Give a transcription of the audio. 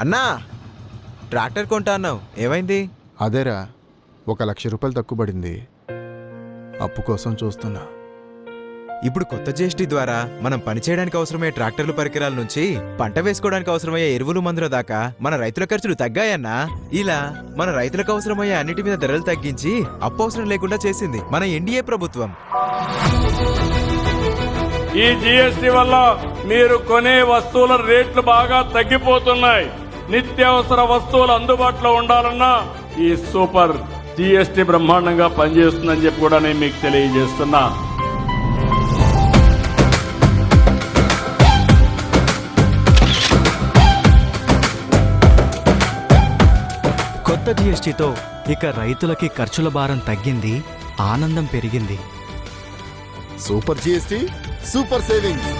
అన్నా ట్రాక్టర్ కొంటా అన్నావు. ఏమైంది? అదేరా ఒక లక్ష రూపాయలు తక్కువ పడింది అప్పు కోసం చూస్తున్నా. ఇప్పుడు కొత్త జిఎస్టీ ద్వారా మనం పనిచేయడానికి అవసరమయ్యే ట్రాక్టర్లు పరికరాల నుంచి పంట వేసుకోవడానికి అవసరమయ్యే ఎరువులు మందుల దాకా మన రైతుల ఖర్చులు తగ్గాయన్నా ఇలా మన రైతులకు అవసరమయ్యే అన్నిటి మీద ధరలు తగ్గించి అప్పు అవసరం లేకుండా చేసింది మన ఎన్డీఏ ప్రభుత్వం. ఈ జీఎస్టీ వల్ల మీరు కొనే వస్తువుల రేట్లు బాగా తగ్గిపోతున్నాయి. నిత్యావసర వస్తువులు అందుబాటులో ఉండాలన్నా ఈ సూపర్ జీఎస్టీ బ్రహ్మాండంగా పనిచేస్తుందని చెప్పి కూడా నేను మీకు తెలియజేస్తున్నా. కొత్త జీఎస్టీతో ఇక రైతులకి ఖర్చుల భారం తగ్గింది ఆనందం పెరిగింది. Super GST super savings.